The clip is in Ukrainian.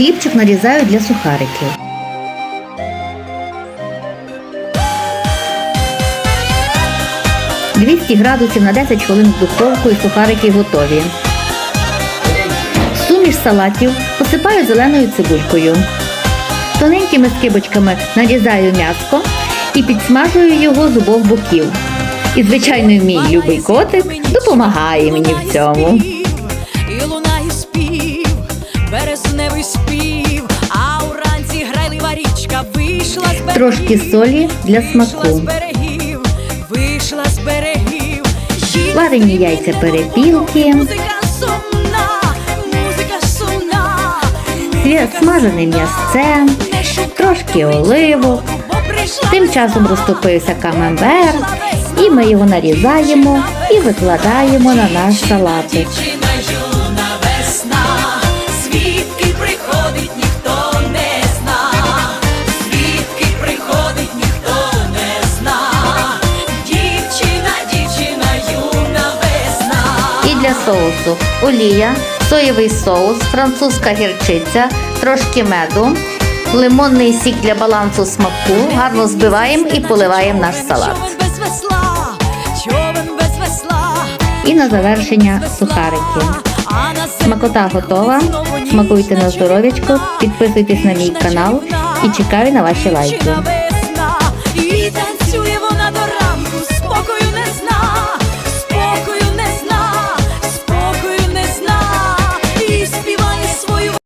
Хлібчик нарізаю для сухариків. «200 градусів на 10 хвилин в духовку і сухарики готові. Суміш салатів посипаю зеленою цибулькою. Тоненькими скибочками нарізаю м'яско і підсмажую його з обох боків. І, звичайно, мій любий котик допомагає мені в цьому. І лунає спів, березневий спів, Трошки солі для смаку. Варені яйця перепілки, смажене м'ясце, трошки оливок. Тим часом розтопився камембер, і ми його нарізаємо і викладаємо на наш салатик. Соусу олія, соєвий соус, французька гірчиця, трошки меду, лимонний сік для балансу смаку. Гарно збиваємо і поливаємо наш салат. І на завершення сухарики. Смакота готова. Смакуйте на здоров'ячко, підписуйтесь на мій канал і чекаю на ваші лайки.